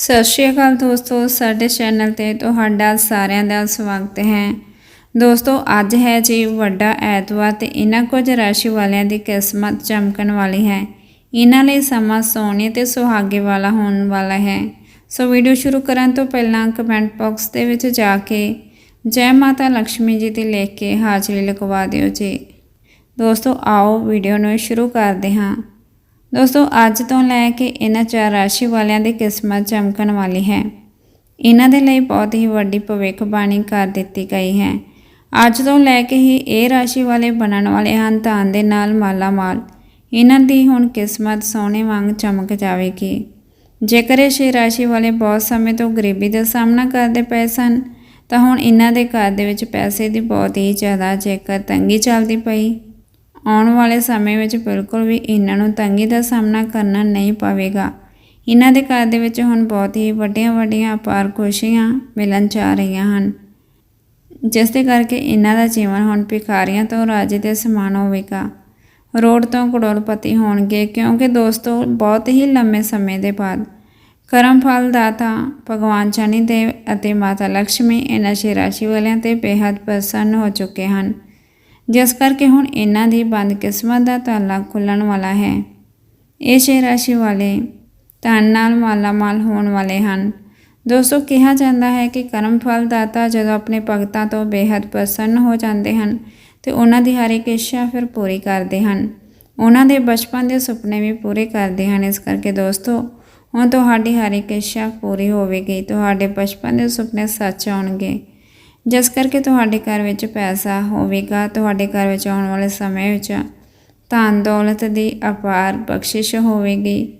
ਸਤਿ ਸ਼੍ਰੀ ਅਕਾਲ ਦੋਸਤੋ, ਸਾਡੇ ਚੈਨਲ ਤੇ ਤੁਹਾਡਾ ਸਾਰਿਆਂ ਦਾ ਸਵਾਗਤ ਹੈ। ਦੋਸਤੋ, ਅੱਜ ਹੈ ਜੀ ਵੱਡਾ ਐਤਵਾਰ ਤੇ ਇਹਨਾਂ ਕੁਝ ਰਾਸ਼ੀ ਵਾਲਿਆਂ ਦੀ ਕਿਸਮਤ ਚਮਕਣ ਵਾਲੀ ਹੈ। ਇਹਨਾਂ ਲਈ ਸਮਾਂ ਸੋਹਣੇ ਤੇ ਸੁਹਾਗੇ ਵਾਲਾ ਹੋਣ ਵਾਲਾ ਹੈ। ਸੋ ਵੀਡੀਓ ਸ਼ੁਰੂ ਕਰਨ ਤੋਂ ਪਹਿਲਾਂ ਕਮੈਂਟ ਬਾਕਸ ਦੇ ਵਿੱਚ ਜਾ ਕੇ ਜੈ ਮਾਤਾ ਲక్ష్ਮੀ ਜੀ ਦੀ ਲਿਖ ਕੇ ਹਾਜ਼ਰੀ ਲਗਵਾ ਦਿਓ ਜੀ। ਦੋਸਤੋ, ਆਓ ਵੀਡੀਓ ਨੂੰ ਸ਼ੁਰੂ ਕਰਦੇ ਹਾਂ। ਦੋਸਤੋ, ਅੱਜ ਤੋਂ ਲੈ ਕੇ ਇਹਨਾਂ ਚਾਰ ਰਾਸ਼ੀ ਵਾਲਿਆਂ ਦੀ ਕਿਸਮਤ ਚਮਕਣ ਵਾਲੀ ਹੈ। ਇਹਨਾਂ ਦੇ ਲਈ ਬਹੁਤ ਹੀ ਵੱਡੀ ਭਵਿੱਖਬਾਣੀ ਕਰ ਦਿੱਤੀ ਗਈ ਹੈ। ਅੱਜ ਤੋਂ ਲੈ ਕੇ ਹੀ ਇਹ ਰਾਸ਼ੀ ਵਾਲੇ ਬਣਨ ਵਾਲੇ ਹਨ ਧਨ ਦੇ ਨਾਲ ਮਾਲਾ ਮਾਲ ਇਹਨਾਂ ਦੀ ਹੁਣ ਕਿਸਮਤ ਸੋਨੇ ਵਾਂਗ ਚਮਕ ਜਾਵੇਗੀ। ਜੇਕਰ ਇਹ ਛੇ ਰਾਸ਼ੀ ਵਾਲੇ ਬਹੁਤ ਸਮੇਂ ਤੋਂ ਗਰੀਬੀ ਦਾ ਸਾਹਮਣਾ ਕਰਦੇ ਪਏ ਸਨ, ਤਾਂ ਹੁਣ ਇਹਨਾਂ ਦੇ ਘਰ ਦੇ ਵਿੱਚ ਪੈਸੇ ਦੀ ਬਹੁਤ ਹੀ ਜ਼ਿਆਦਾ ਜੇਕਰ ਤੰਗੀ ਚੱਲਦੀ ਪਈ। ਆਉਣ ਵਾਲੇ ਸਮੇਂ ਵਿੱਚ ਬਿਲਕੁਲ ਵੀ ਇਹਨਾਂ ਨੂੰ ਤੰਗੀ ਦਾ ਸਾਹਮਣਾ ਕਰਨਾ ਨਹੀਂ ਪਵੇਗਾ। ਇਹਨਾਂ ਦੇ ਘਰ ਦੇ ਵਿੱਚ ਹੁਣ ਬਹੁਤ ਹੀ ਵੱਡੀਆਂ-ਵੱਡੀਆਂ ਅਪਾਰ ਖੁਸ਼ੀਆਂ ਮਿਲਣ ਜਾ ਰਹੀਆਂ ਹਨ। ਜਿਸ ਦੇ ਕਰਕੇ ਇਹਨਾਂ ਦਾ ਜੀਵਨ ਹੁਣ ਭਿਖਾਰੀਆਂ ਤੋਂ ਰਾਜੇ ਦੇ ਸਮਾਨ ਹੋਵੇਗਾ। ਰੋਡ ਤੋਂ ਕਰੋੜਪਤੀ ਹੋਣਗੇ ਕਿਉਂਕਿ ਦੋਸਤੋ, ਬਹੁਤ ਹੀ ਲੰਮੇ ਸਮੇਂ ਦੇ ਬਾਅਦ ਕਰਮ ਫਲ ਦਾਤਾ ਭਗਵਾਨ ਸ਼ਨੀ ਦੇਵ ਅਤੇ ਮਾਤਾ ਲక్ష్ਮੀ ਇਹਨਾਂ ਸ਼ੇਰਾਸ਼ੀ ਵਾਲਿਆਂ ਤੇ ਬੇहद ਪ੍ਰਸੰਨ ਹੋ ਚੁੱਕੇ ਹਨ। ਜਿਸ ਕਰਕੇ ਹੁਣ ਇਹਨਾਂ ਦੀ ਬੰਦ ਕਿਸਮਤ ਦਾ ਤਾਲਾ ਖੁੱਲਣ ਵਾਲਾ ਹੈ। ਇਹ ਛੇ ਰਾਸ਼ੀ ਵਾਲੇ ਧਨ ਨਾਲ ਮਾਲਾ ਮਾਲ ਹੋਣ ਵਾਲੇ ਹਨ। ਦੋਸਤੋ, ਕਿਹਾ ਜਾਂਦਾ ਹੈ ਕਿ ਕਰਮ ਫਲ ਦਾਤਾ ਜਦੋਂ ਆਪਣੇ ਭਗਤਾਂ ਤੋਂ ਬੇहद ਪ੍ਰਸੰਨ ਹੋ ਜਾਂਦੇ ਹਨ, ਤੇ ਉਹਨਾਂ ਦੀ ਹਰ ਇੱਕ ਇੱਛਾ ਫਿਰ ਪੂਰੀ ਕਰਦੇ ਹਨ। ਉਹਨਾਂ ਦੇ ਬਚਪਨ ਦੇ ਸੁਪਨੇ ਵੀ ਪੂਰੇ ਕਰਦੇ ਹਨ। ਇਸ ਕਰਕੇ ਦੋਸਤੋ, ਹੁਣ ਤੁਹਾਡੀ ਹਰ ਇੱਕ ਇੱਛਾ ਪੂਰੀ ਹੋਵੇਗੀ। ਤੁਹਾਡੇ ਬਚਪਨ ਦੇ ਸੁਪਨੇ ਸੱਚ ਆਉਣਗੇ। ਜਿਸ ਕਰਕੇ ਤੁਹਾਡੇ ਘਰ ਵਿੱਚ ਪੈਸਾ ਹੋਵੇਗਾ, ਤੁਹਾਡੇ ਘਰ ਵਿੱਚ ਆਉਣ ਵਾਲੇ ਸਮੇਂ ਵਿੱਚ ਧਨ ਦੌਲਤ ਦੀ ਅਪਾਰ ਬਖਸ਼ਿਸ਼ ਹੋਵੇਗੀ।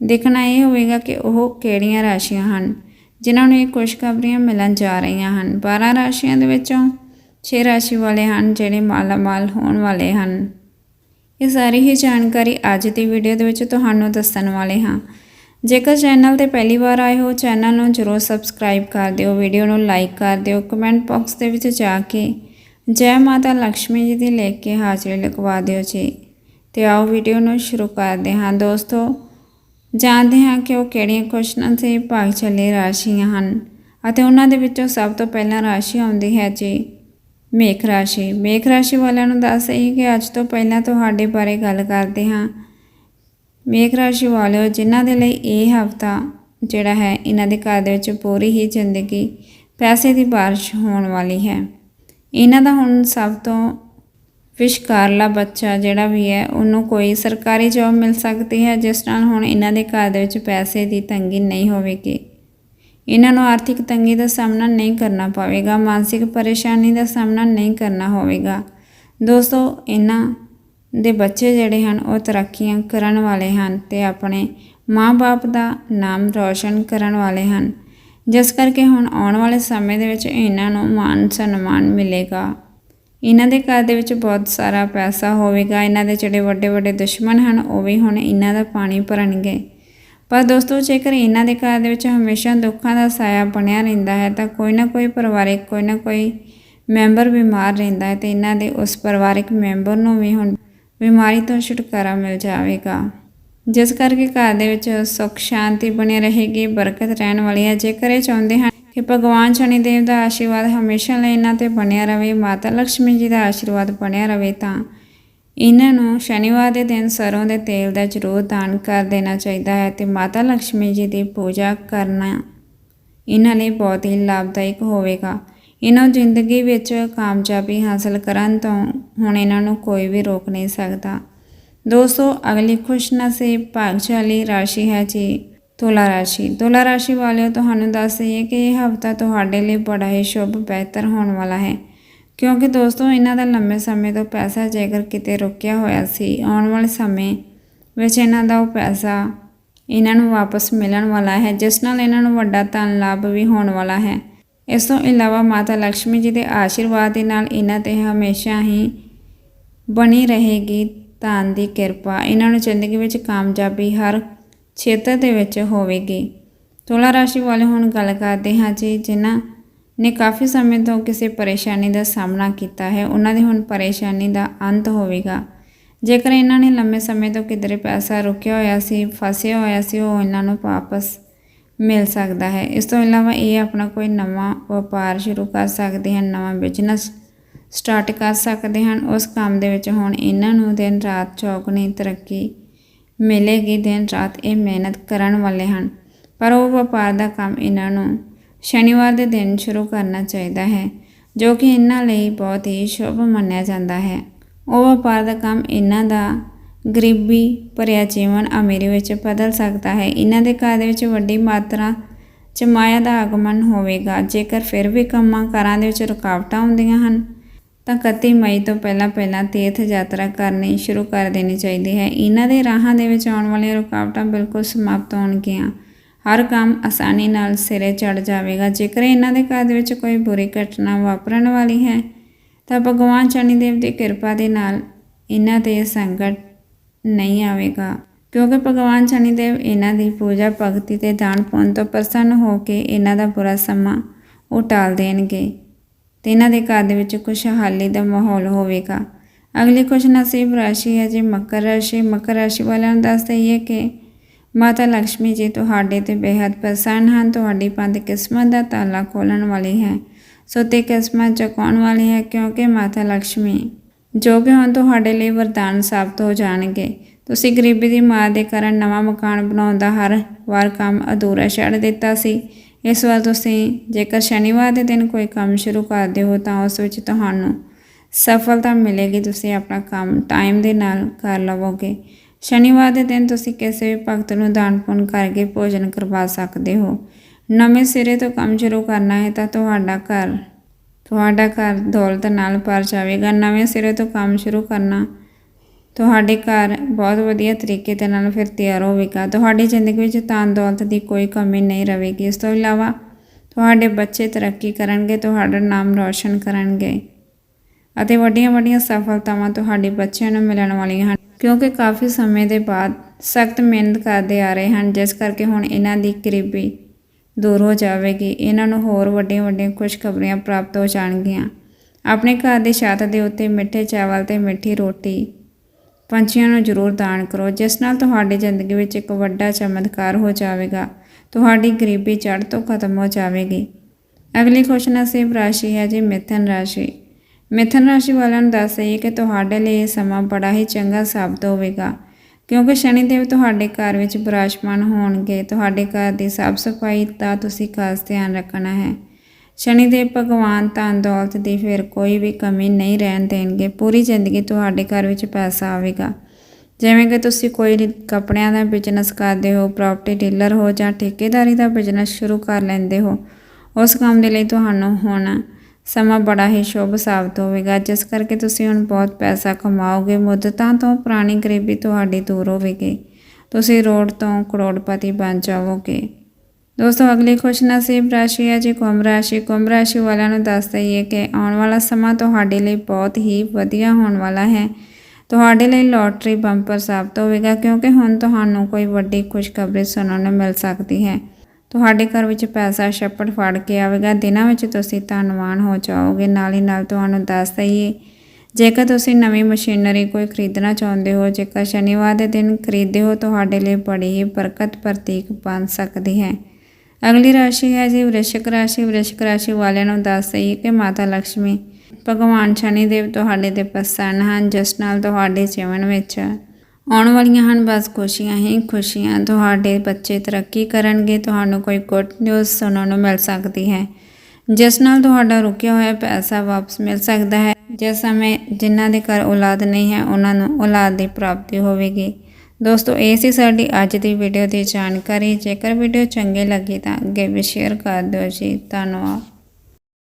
ਦੇਖਣਾ ਇਹ ਹੋਵੇਗਾ ਕਿ ਉਹ ਕਿਹੜੀਆਂ ਰਾਸ਼ੀਆਂ ਹਨ, ਜਿਨ੍ਹਾਂ ਨੂੰ ਇਹ ਖੁਸ਼ਖਬਰੀਆਂ ਮਿਲਣ ਜਾ ਰਹੀਆਂ ਹਨ। 12 ਰਾਸ਼ੀਆਂ ਦੇ ਵਿੱਚੋਂ 6 ਰਾਸ਼ੀ ਵਾਲੇ ਹਨ, ਜਿਹੜੇ ਮਾਲਾਮਾਲ ਹੋਣ ਵਾਲੇ ਹਨ। ਇਹ ਸਾਰੀ ਹੀ ਜਾਣਕਾਰੀ ਅੱਜ ਦੀ ਵੀਡੀਓ ਦੇ ਵਿੱਚ ਤੁਹਾਨੂੰ ਦੱਸਣ ਵਾਲੇ ਹਾਂ। ਜੇਕਰ ਚੈਨਲ ਤੇ ਪਹਿਲੀ ਵਾਰ ਆਏ ਹੋ, ਚੈਨਲ ਨੂੰ ਜਰੂਰ ਸਬਸਕ੍ਰਾਈਬ ਕਰ ਦਿਓ, ਵੀਡੀਓ ਨੂੰ ਲਾਈਕ ਕਰ ਦਿਓ, ਕਮੈਂਟ ਬਾਕਸ ਦੇ ਵਿੱਚ ਜਾ ਕੇ ਜੈ ਮਾਤਾ ਲక్ష్ਮੀ ਜੀ ਦੀ ਲਿਖ ਕੇ ਹਾਜ਼ਰੀ ਲਗਵਾ ਦਿਓ ਜੀ। ਤੇ ਆਓ ਵੀਡੀਓ ਨੂੰ ਸ਼ੁਰੂ ਕਰਦੇ ਹਾਂ। ਦੋਸਤੋ, ਜਾਣਦੇ ਹਾਂ ਕਿ ਉਹ ਕਿਹੜੀਆਂ ਕੁਸ਼ਨਾਂ ਤੇ ਭਾਗ ਚੱਲੇ ਰਾਸ਼ੀਆਂ ਹਨ ਅਤੇ ਉਹਨਾਂ ਦੇ ਵਿੱਚੋਂ ਸਭ ਤੋਂ ਪਹਿਲਾਂ ਰਾਸ਼ੀ ਆਉਂਦੀ ਹੈ ਜੀ ਮੇਖ ਰਾਸ਼ੀ। ਮੇਖ ਰਾਸ਼ੀ ਵਾਲਿਆਂ ਨੂੰ ਦੱਸ ਰਹੀ ਕਿ ਅੱਜ ਤੋਂ ਪਹਿਲਾਂ ਤੁਹਾਡੇ ਬਾਰੇ ਗੱਲ ਕਰਦੇ ਹਾਂ। ਮੇਖ ਰਾਸ਼ੀ ਵਾਲਿਓ, ਜਿਨ੍ਹਾਂ ਦੇ ਲਈ ਇਹ ਹਫਤਾ ਜਿਹੜਾ ਹੈ, ਇਹਨਾਂ ਦੇ ਘਰ ਦੇ ਵਿੱਚ ਪੂਰੀ ਹੀ ਜ਼ਿੰਦਗੀ ਪੈਸੇ ਦੀ ਬਾਰਿਸ਼ ਹੋਣ ਵਾਲੀ ਹੈ। ਇਹਨਾਂ ਦਾ ਹੁਣ ਸਭ ਤੋਂ ਵਿਸ਼ਕਾਰਲਾ ਬੱਚਾ ਜਿਹੜਾ ਵੀ ਹੈ, ਉਹਨੂੰ ਕੋਈ ਸਰਕਾਰੀ ਜੌਬ ਮਿਲ ਸਕਦੀ ਹੈ, ਜਿਸ ਨਾਲ ਹੁਣ ਇਹਨਾਂ ਦੇ ਘਰ ਦੇ ਵਿੱਚ ਪੈਸੇ ਦੀ ਤੰਗੀ ਨਹੀਂ ਹੋਵੇਗੀ। ਇਹਨਾਂ ਨੂੰ ਆਰਥਿਕ ਤੰਗੀ ਦਾ ਸਾਹਮਣਾ ਨਹੀਂ ਕਰਨਾ ਪਵੇਗਾ, ਮਾਨਸਿਕ ਪਰੇਸ਼ਾਨੀ ਦਾ ਸਾਹਮਣਾ ਨਹੀਂ ਕਰਨਾ ਹੋਵੇਗਾ। ਦੋਸਤੋ, ਇਹਨਾਂ ਦੇ ਬੱਚੇ ਜਿਹੜੇ ਹਨ, ਉਹ ਤੈਰਾਕੀਆਂ ਕਰਨ ਵਾਲੇ ਹਨ ਤੇ ਆਪਣੇ ਮਾਪੇ ਦਾ ਨਾਮ ਰੌਸ਼ਨ ਕਰਨ ਵਾਲੇ ਹਨ। ਜਿਸ ਕਰਕੇ ਹੁਣ ਆਉਣ ਵਾਲੇ ਸਮੇਂ ਦੇ ਵਿੱਚ ਇਹਨਾਂ ਨੂੰ ਮਾਨ ਸਨਮਾਨ ਮਿਲੇਗਾ। ਇਹਨਾਂ ਦੇ ਘਰ ਦੇ ਵਿੱਚ ਬਹੁਤ ਸਾਰਾ ਪੈਸਾ ਹੋਵੇਗਾ। ਇਹਨਾਂ ਦੇ ਜਿਹੜੇ ਵੱਡੇ ਵੱਡੇ ਦੁਸ਼ਮਣ ਹਨ, ਉਹ ਵੀ ਹੁਣ ਇਹਨਾਂ ਦਾ ਪਾਣੀ ਭਰਨਗੇ। ਪਰ ਦੋਸਤੋ, ਜੇਕਰ ਇਹਨਾਂ ਦੇ ਘਰ ਦੇ ਵਿੱਚ ਹਮੇਸ਼ਾ ਦੁੱਖਾਂ ਦਾ ਸਾਇਆ ਬਣਿਆ ਰਹਿੰਦਾ ਹੈ, ਤਾਂ ਕੋਈ ਨਾ ਕੋਈ ਪਰਿਵਾਰਿਕ, ਕੋਈ ਨਾ ਕੋਈ ਮੈਂਬਰ ਬਿਮਾਰ ਰਹਿੰਦਾ ਹੈ ਤੇ ਇਹਨਾਂ ਦੇ ਉਸ ਪਰਿਵਾਰਿਕ ਮੈਂਬਰ ਨੂੰ ਵੀ ਹੁਣ ਬਿਮਾਰੀ ਤੋਂ ਛੁਟਕਾਰਾ ਮਿਲ ਜਾਵੇਗਾ। ਜਿਸ ਕਰਕੇ ਘਰ ਦੇ ਵਿੱਚ ਸੁੱਖ, ਸ਼ਾਂਤੀ ਬਣੀ ਰਹੇਗੀ, ਬਰਕਤ ਰਹਿਣ ਵਾਲੀ ਹੈ। ਜੇਕਰ ਇਹ ਚਾਹੁੰਦੇ ਹਨ ਕਿ ਭਗਵਾਨ ਸ਼ਨੀ ਦੇਵ ਦਾ ਆਸ਼ੀਰਵਾਦ ਹਮੇਸ਼ਾ ਲਈ ਇਹਨਾਂ ਤੇ ਬਣਿਆ ਰਹੇ ਮਾਤਾ ਲక్ష్ਮੀ ਜੀ ਦਾ ਆਸ਼ੀਰਵਾਦ ਬਣਿਆ ਰਹੇ ਤਾਂ ਇਹਨਾਂ ਨੂੰ ਸ਼ਨੀਵਾਰ ਦੇ ਦਿਨ ਸਰੋਂ ਦੇ ਤੇਲ ਦਾ ਜ਼ਰੂਰ ਦਾਨ ਕਰ ਦੇਣਾ ਚਾਹੀਦਾ ਹੈ ਤੇ ਮਾਤਾ ਲక్ష్ਮੀ ਜੀ ਦੀ ਪੂਜਾ ਕਰਨਾ ਇਹਨਾਂ ਲਈ ਬਹੁਤ ਹੀ ਲਾਭਦਾਇਕ ਹੋਵੇਗਾ। ਇਹਨਾਂ ਜ਼ਿੰਦਗੀ ਵਿੱਚ ਕਾਮਯਾਬੀ ਹਾਸਲ ਕਰਨ ਤੋਂ ਹੁਣ ਇਹਨਾਂ ਨੂੰ ਕੋਈ ਵੀ ਰੋਕ ਨਹੀਂ ਸਕਦਾ। ਦੋਸਤੋ, ਅਗਲੀ ਖੁਸ਼ਨਸੀਬ ਭਾਗਸ਼ਾਲੀ ਰਾਸ਼ੀ ਹੈ ਜੀ ਤੁਲਾ ਰਾਸ਼ੀ। ਤੁਲਾ ਰਾਸ਼ੀ ਵਾਲਿਓ, ਤੁਹਾਨੂੰ ਦੱਸ ਦਈਏ ਕਿ ਇਹ ਹਫਤਾ ਤੁਹਾਡੇ ਲਈ ਬੜਾ ਹੀ ਸ਼ੁਭ, ਬਿਹਤਰ ਹੋਣ ਵਾਲਾ ਹੈ। ਕਿਉਂਕਿ ਦੋਸਤੋ, ਇਹਨਾਂ ਦਾ ਲੰਮੇ ਸਮੇਂ ਤੋਂ ਪੈਸਾ ਜੇਕਰ ਕਿਤੇ ਰੁਕਿਆ ਹੋਇਆ ਸੀ, ਆਉਣ ਵਾਲੇ ਸਮੇਂ ਵਿੱਚ ਇਹਨਾਂ ਦਾ ਉਹ ਪੈਸਾ ਇਹਨਾਂ ਨੂੰ ਵਾਪਸ ਮਿਲਣ ਵਾਲਾ ਹੈ, ਜਿਸ ਨਾਲ ਇਹਨਾਂ ਨੂੰ ਵੱਡਾ ਧਨ ਲਾਭ ਵੀ ਹੋਣ ਵਾਲਾ ਹੈ। ਇਸ ਤੋਂ ਇਲਾਵਾ ਮਾਤਾ ਲక్ష్ਮੀ ਜੀ ਦੇ ਆਸ਼ੀਰਵਾਦ ਦੇ ਨਾਲ ਇਹਨਾਂ ਤੇ ਹਮੇਸ਼ਾ ਹੀ ਬਣੀ ਰਹੇਗੀ ਧਨ ਦੀ ਕਿਰਪਾ। ਇਹਨਾਂ ਨੂੰ ਜ਼ਿੰਦਗੀ ਵਿੱਚ ਕਾਮਯਾਬੀ ਹਰ ਖੇਤਰ ਦੇ ਵਿੱਚ ਹੋਵੇਗੀ। ਤੁਲਾ ਰਾਸ਼ੀ ਵਾਲੇ ਹੁਣ ਗੱਲ ਕਰਦੇ ਹਾਂ ਜੀ, ਜਿਨ੍ਹਾਂ ਨੇ ਕਾਫੀ ਸਮੇਂ ਤੋਂ ਕਿਸੇ ਪਰੇਸ਼ਾਨੀ ਦਾ ਸਾਹਮਣਾ ਕੀਤਾ ਹੈ। ਉਹਨਾਂ ਦੀ ਹੁਣ ਪਰੇਸ਼ਾਨੀ ਦਾ ਅੰਤ ਹੋਵੇਗਾ। ਜੇਕਰ ਇਹਨਾਂ ਨੇ ਲੰਮੇ ਸਮੇਂ ਤੋਂ ਕਿਧਰੇ ਪੈਸਾ ਰੁਕਿਆ ਹੋਇਆ ਸੀ, ਫਸਿਆ ਹੋਇਆ ਸੀ, ਉਹ ਇਹਨਾਂ ਨੂੰ ਵਾਪਸ ਮਿਲ ਸਕਦਾ ਹੈ। ਇਸ ਤੋਂ ਇਲਾਵਾ ਇਹ ਆਪਣਾ ਕੋਈ ਨਵਾਂ ਵਪਾਰ ਸ਼ੁਰੂ ਕਰ ਸਕਦੇ ਹਨ, ਨਵਾਂ ਬਿਜ਼ਨਸ ਸਟਾਰਟ ਕਰ ਸਕਦੇ ਹਨ। ਉਸ ਕੰਮ ਦੇ ਵਿੱਚ ਹੁਣ ਇਹਨਾਂ ਨੂੰ ਦਿਨ ਰਾਤ ਚੌਗਣੀ ਤਰੱਕੀ ਮਿਲੇਗੀ, ਦਿਨ ਰਾਤ ਇਹ ਮਿਹਨਤ ਕਰਨ ਵਾਲੇ ਹਨ। ਪਰ ਉਹ ਵਪਾਰ ਦਾ ਕੰਮ ਇਹਨਾਂ ਨੂੰ ਸ਼ਨੀਵਾਰ ਦੇ ਦਿਨ ਸ਼ੁਰੂ ਕਰਨਾ ਚਾਹੀਦਾ ਹੈ, ਜੋ ਕਿ ਇਹਨਾਂ ਲਈ ਬਹੁਤ ਹੀ ਸ਼ੁਭ ਮੰਨਿਆ ਜਾਂਦਾ ਹੈ। ਉਹ ਵਪਾਰ ਦਾ ਕੰਮ ਇਹਨਾਂ ਦਾ ਗਰੀਬੀ ਭਰਿਆ ਜੀਵਨ ਅਮੀਰੀ ਵਿੱਚ ਬਦਲ ਸਕਦਾ ਹੈ। ਇਹਨਾਂ ਦੇ ਘਰ ਦੇ ਵਿੱਚ ਵੱਡੀ ਮਾਤਰਾ ਚ ਮਾਇਆ ਦਾ ਆਗਮਨ ਹੋਵੇਗਾ। ਜੇਕਰ ਫਿਰ ਵੀ ਕੰਮਾਂ ਕਾਰਾਂ ਦੇ ਵਿੱਚ ਰੁਕਾਵਟਾਂ ਆਉਂਦੀਆਂ ਹਨ, ਤਾਂ 31 ਮਈ ਤੋਂ ਪਹਿਲਾਂ ਪਹਿਲਾਂ ਤੀਰਥ ਯਾਤਰਾ ਕਰਨੀ ਸ਼ੁਰੂ ਕਰ ਦੇਣੀ ਚਾਹੀਦੀ ਹੈ। ਇਹਨਾਂ ਦੇ ਰਾਹਾਂ ਦੇ ਵਿੱਚ ਆਉਣ ਵਾਲੀਆਂ ਰੁਕਾਵਟਾਂ ਬਿਲਕੁਲ ਸਮਾਪਤ ਹੋਣਗੀਆਂ। ਹਰ ਕੰਮ ਆਸਾਨੀ ਨਾਲ ਸਿਰੇ ਚੜ ਜਾਵੇਗਾ। ਜੇਕਰ ਇਹਨਾਂ ਦੇ ਘਰ ਦੇ ਵਿੱਚ ਕੋਈ ਬੁਰੀ ਘਟਨਾ ਵਾਪਰਨ ਵਾਲੀ ਹੈ, ਤਾਂ ਭਗਵਾਨ ਸ਼ਨੀ ਦੇਵ ਦੀ ਕਿਰਪਾ ਦੇ ਨਾਲ ਇਹਨਾਂ ਦੇ ਸੰਕਟ ਨਹੀਂ ਆਵੇਗਾ। ਕਿਉਂਕਿ ਭਗਵਾਨ ਸ਼ਨੀ ਦੇਵ ਇਹਨਾਂ ਦੀ ਪੂਜਾ, ਭਗਤੀ ਤੇ ਦਾਨ ਪੁੰਨ ਤੋਂ ਪ੍ਰਸੰਨ ਹੋ ਕੇ ਇਹਨਾਂ ਦਾ ਬੁਰਾ ਸਮਾਂ ਉਹ ਟਾਲ ਦੇਣਗੇ ਤੇ ਇਹਨਾਂ ਦੇ ਘਰ ਦੇ ਵਿੱਚ ਖੁਸ਼ਹਾਲੀ ਦਾ ਮਾਹੌਲ ਹੋਵੇਗਾ। ਅਗਲੀ ਖੁਸ਼ਨਸੀਬ ਰਾਸ਼ੀ ਹੈ ਜੀ ਮਕਰ ਰਾਸ਼ੀ। ਮਕਰ ਰਾਸ਼ੀ ਵਾਲਿਆਂ ਨੂੰ ਦੱਸ ਦਈਏ ਕਿ ਮਾਤਾ ਲక్ష్ਮੀ ਜੀ ਤੁਹਾਡੇ ਤੇ ਬੇहद ਪ੍ਰਸੰਨ ਹਨ। ਤੁਹਾਡੀ ਪੰਜ ਕਿਸਮਤ ਦਾ ਤਾਲਾ ਖੋਲਣ ਵਾਲੀ ਹੈ। ਸੋ ਤੇ ਕਿਸਮਤ ਚਕਾਉਣ ਵਾਲੀ ਹੈ ਕਿਉਂਕਿ ਮਾਤਾ ਲక్ష్ਮੀ ਜੋ ਕਿ ਹੁਣ ਤੁਹਾਡੇ ਲਈ ਵਰਦਾਨ ਸਾਬਤ ਹੋ ਜਾਣਗੇ, ਤੁਸੀਂ ਗਰੀਬੀ ਦੀ ਮਾਰ ਦੇ ਕਾਰਨ ਨਵਾਂ ਮਕਾਨ ਬਣਾਉਣ ਦਾ ਹਰ ਵਾਰ ਕੰਮ ਅਧੂਰਾ ਛੱਡ ਦਿੱਤਾ ਸੀ। ਇਸ ਵਾਰ ਤੁਸੀਂ ਜੇਕਰ ਸ਼ਨੀਵਾਰ ਦੇ ਦਿਨ ਕੋਈ ਕੰਮ ਸ਼ੁਰੂ ਕਰਦੇ ਹੋ ਤਾਂ ਉਸ ਵਿੱਚ ਤੁਹਾਨੂੰ ਸਫਲਤਾ ਮਿਲੇਗੀ, ਤੁਸੀਂ ਆਪਣਾ ਕੰਮ ਟਾਈਮ ਦੇ ਨਾਲ ਕਰ ਲਵੋਗੇ। ਸ਼ਨੀਵਾਰ ਦੇ ਦਿਨ ਤੁਸੀਂ ਕਿਸੇ ਵੀ ਭਗਤ ਨੂੰ ਦਾਨ ਪੁੰਨ ਕਰਕੇ ਭੋਜਨ ਕਰਵਾ ਸਕਦੇ ਹੋ। ਨਵੇਂ ਸਿਰੇ ਤੋਂ ਕੰਮ ਸ਼ੁਰੂ ਕਰਨਾ ਹੈ ਤਾਂ ਤੁਹਾਡਾ ਘਰ ਤੁਹਾਡਾ ਘਰ ਦੌਲਤ ਨਾਲ ਭਰ ਜਾਵੇਗਾ। ਨਵੇਂ ਸਿਰੇ ਤੋਂ ਕੰਮ ਸ਼ੁਰੂ ਕਰਨਾ ਤੁਹਾਡੇ ਘਰ ਬਹੁਤ ਵਧੀਆ ਤਰੀਕੇ ਦੇ ਨਾਲ ਫਿਰ ਤਿਆਰ ਹੋਵੇਗਾ। ਤੁਹਾਡੀ ਜ਼ਿੰਦਗੀ ਵਿੱਚ ਤਾਂ ਦੌਲਤ ਦੀ ਕੋਈ ਕਮੀ ਨਹੀਂ ਰਹੇਗੀ। ਇਸ ਤੋਂ ਇਲਾਵਾ ਤੁਹਾਡੇ ਬੱਚੇ ਤਰੱਕੀ ਕਰਨਗੇ, ਤੁਹਾਡਾ ਨਾਮ ਰੌਸ਼ਨ ਕਰਨਗੇ ਅਤੇ ਵੱਡੀਆਂ ਵੱਡੀਆਂ ਸਫਲਤਾਵਾਂ ਤੁਹਾਡੇ ਬੱਚਿਆਂ ਨੂੰ ਮਿਲਣ ਵਾਲੀਆਂ ਹਨ। ਕਿਉਂਕਿ ਕਾਫੀ ਸਮੇਂ ਦੇ ਬਾਅਦ ਸਖਤ ਮਿਹਨਤ ਕਰਦੇ ਆ ਰਹੇ ਹਨ, ਜਿਸ ਕਰਕੇ ਹੁਣ ਇਹਨਾਂ ਦੀ ਗਰੀਬੀ ਦੂਰ ਹੋ ਜਾਵੇਗੀ। ਇਹਨਾਂ ਨੂੰ ਹੋਰ ਵੱਡੀਆਂ ਵੱਡੀਆਂ ਖੁਸ਼ਖਬਰੀਆਂ ਪ੍ਰਾਪਤ ਹੋ ਜਾਣਗੀਆਂ। ਆਪਣੇ ਘਰ ਦੀ ਛੱਤ ਦੇ ਉੱਤੇ ਮਿੱਠੇ ਚਾਵਲ ਤੇ ਮਿੱਠੀ ਰੋਟੀ। ਪੰਛੀਆਂ ਨੂੰ ਜ਼ਰੂਰ ਦਾਨ ਕਰੋ। ਜਿਸ ਨਾਲ ਤੁਹਾਡੀ ਜ਼ਿੰਦਗੀ ਵਿੱਚ ਇੱਕ ਵੱਡਾ ਚਮਤਕਾਰ ਹੋ ਜਾਵੇਗਾ। ਤੁਹਾਡੀ ਗਰੀਬੀ ਜੜ ਤੋਂ ਖਤਮ ਹੋ ਜਾਵੇਗੀ। ਅਗਲੀ ਖੁਸ਼ ਨਸੀਬ ਰਾਸ਼ੀ ਹੈ ਜੀ ਮਿਥਨ ਰਾਸ਼ੀ। ਮਿਥਨ ਰਾਸ਼ੀ ਵਾਲਿਆਂ ਨੂੰ ਦੱਸ ਦਈਏ ਕਿ ਤੁਹਾਡੇ ਲਈ ਇਹ ਸਮਾਂ ਬੜਾ ਹੀ ਚੰਗਾ ਸਾਬਤ ਹੋਵੇਗਾ। ਕਿਉਂਕਿ ਸ਼ਨੀ ਦੇਵ ਤੁਹਾਡੇ ਘਰ ਵਿੱਚ ਬਿਰਾਜਮਾਨ ਹੋਣਗੇ, ਤੁਹਾਡੇ ਘਰ ਦੀ ਸਾਫ਼ ਸਫ਼ਾਈ ਦਾ ਤੁਸੀਂ ਖਾਸ ਧਿਆਨ ਰੱਖਣਾ ਹੈ। ਸ਼ਨੀ ਦੇਵ ਭਗਵਾਨ ਧਨ ਦੌਲਤ ਦੀ ਫਿਰ ਕੋਈ ਵੀ ਕਮੀ ਨਹੀਂ ਰਹਿਣ ਦੇਣਗੇ, ਪੂਰੀ ਜ਼ਿੰਦਗੀ ਤੁਹਾਡੇ ਘਰ ਵਿੱਚ ਪੈਸਾ ਆਵੇਗਾ। ਜਿਵੇਂ ਕਿ ਤੁਸੀਂ ਕੋਈ ਕੱਪੜਿਆਂ ਦਾ ਬਿਜ਼ਨਸ ਕਰਦੇ ਹੋ ਪ੍ਰਾਪਰਟੀ ਡੀਲਰ ਹੋ ਜਾਂ ਠੇਕੇਦਾਰੀ ਦਾ ਬਿਜ਼ਨਸ ਸ਼ੁਰੂ ਕਰ ਲੈਂਦੇ ਹੋ, ਉਸ ਕੰਮ ਦੇ ਲਈ ਤੁਹਾਨੂੰ ਹੁਣ ਸਮਾਂ ਬੜਾ ਹੀ ਸ਼ੁਭ ਸਾਬਤ ਹੋਵੇਗਾ। ਜਿਸ ਕਰਕੇ ਤੁਸੀਂ ਹੁਣ ਬਹੁਤ ਪੈਸਾ ਕਮਾਓਗੇ, ਮੁੱਦਤਾਂ ਤੋਂ ਪੁਰਾਣੀ ਗਰੀਬੀ ਤੁਹਾਡੀ ਦੂਰ ਹੋਵੇਗੀ। ਤੁਸੀਂ ਰੋਡ ਤੋਂ ਕਰੋੜਪਤੀ ਬਣ ਜਾਵੋਗੇ। ਦੋਸਤੋ, ਅਗਲੀ ਖੁਸ਼ ਨਸੀਬ ਰਾਸ਼ੀ ਹੈ ਜੀ, ਕੁੰਭ ਰਾਸ਼ੀ। ਕੁੰਭ ਰਾਸ਼ੀ ਵਾਲਿਆਂ ਨੂੰ ਦੱਸ ਦਈਏ ਕਿ ਆਉਣ ਵਾਲਾ ਸਮਾਂ ਤੁਹਾਡੇ ਲਈ ਬਹੁਤ ਹੀ ਵਧੀਆ ਹੋਣ ਵਾਲਾ ਹੈ। ਤੁਹਾਡੇ ਲਈ ਲੋਟਰੀ ਬੰਪਰ ਸਾਬਤ ਹੋਵੇਗਾ, ਕਿਉਂਕਿ ਹੁਣ ਤੁਹਾਨੂੰ ਕੋਈ ਵੱਡੀ ਖੁਸ਼ਖਬਰੀ ਸੁਣਨ ਨੂੰ ਮਿਲ ਸਕਦੀ ਹੈ। ਤੁਹਾਡੇ ਘਰ ਵਿੱਚ ਪੈਸਾ ਛੱਪੜ ਫੜ ਕੇ ਆਵੇਗਾ, ਦਿਨਾਂ ਵਿੱਚ ਤੁਸੀਂ ਧਨਵਾਨ ਹੋ ਜਾਓਗੇ, ਨਾਲ ਹੀ ਨਾਲ ਤੁਹਾਨੂੰ ਦੱਸ ਦਈਏ, ਜੇਕਰ ਤੁਸੀਂ ਨਵੀਂ ਮਸ਼ੀਨਰੀ ਕੋਈ ਖਰੀਦਣਾ ਚਾਹੁੰਦੇ ਹੋ, ਜੇਕਰ ਸ਼ਨੀਵਾਰ ਦੇ ਦਿਨ ਖਰੀਦਦੇ ਹੋ, ਤੁਹਾਡੇ ਲਈ ਬੜੀ ਹੀ ਬਰਕਤ ਪ੍ਰਤੀਕ ਬਣ ਸਕਦੀ ਹੈ। ਅਗਲੀ ਰਾਸ਼ੀ ਹੈ ਜੀ ਵ੍ਰਿਸ਼ਕ ਰਾਸ਼ੀ ਵ੍ਰਿਸ਼ਕ ਰਾਸ਼ੀ ਵਾਲਿਆਂ ਨੂੰ ਦੱਸ ਦਈਏ ਕਿ ਮਾਤਾ ਲక్ష్ਮੀ ਭਗਵਾਨ ਸ਼ਨੀ ਦੇਵ ਤੁਹਾਡੇ ਤੇ ਪ੍ਰਸੰਨ ਹਨ, ਜਿਸ ਨਾਲ ਤੁਹਾਡੇ ਜੀਵਨ ਵਿੱਚ ਆਉਣ ਵਾਲੀਆਂ ਹਨ, ਬਸ ਖੁਸ਼ੀਆਂ ਹੀ ਖੁਸ਼ੀਆਂ। ਤੁਹਾਡੇ ਬੱਚੇ ਤਰੱਕੀ ਕਰਨਗੇ, ਤੁਹਾਨੂੰ ਕੋਈ ਗੁੱਡ ਨਿਊਜ਼ ਸੁਣਨ ਨੂੰ ਮਿਲ ਸਕਦੀ ਹੈ। ਜਿਸ ਨਾਲ ਤੁਹਾਡਾ ਰੁਕਿਆ ਹੋਇਆ ਪੈਸਾ ਵਾਪਸ ਮਿਲ ਸਕਦਾ ਹੈ। ਜਿਸ ਸਮੇਂ ਜਿਨ੍ਹਾਂ ਦੇ ਘਰ ਔਲਾਦ ਨਹੀਂ ਹੈ, ਉਹਨਾਂ ਨੂੰ ਔਲਾਦ ਦੀ ਪ੍ਰਾਪਤੀ ਹੋਵੇਗੀ। ਦੋਸਤੋ, ਇਹ ਸੀ ਸਾਡੀ ਅੱਜ ਦੀ ਵੀਡੀਓ ਦੀ ਜਾਣਕਾਰੀ। ਜੇਕਰ ਵੀਡੀਓ ਚੰਗੀ ਲੱਗੀ ਤਾਂ ਅੱਗੇ ਵੀ ਸ਼ੇਅਰ ਕਰ ਦਿਓ ਜੀ। ਧੰਨਵਾਦ।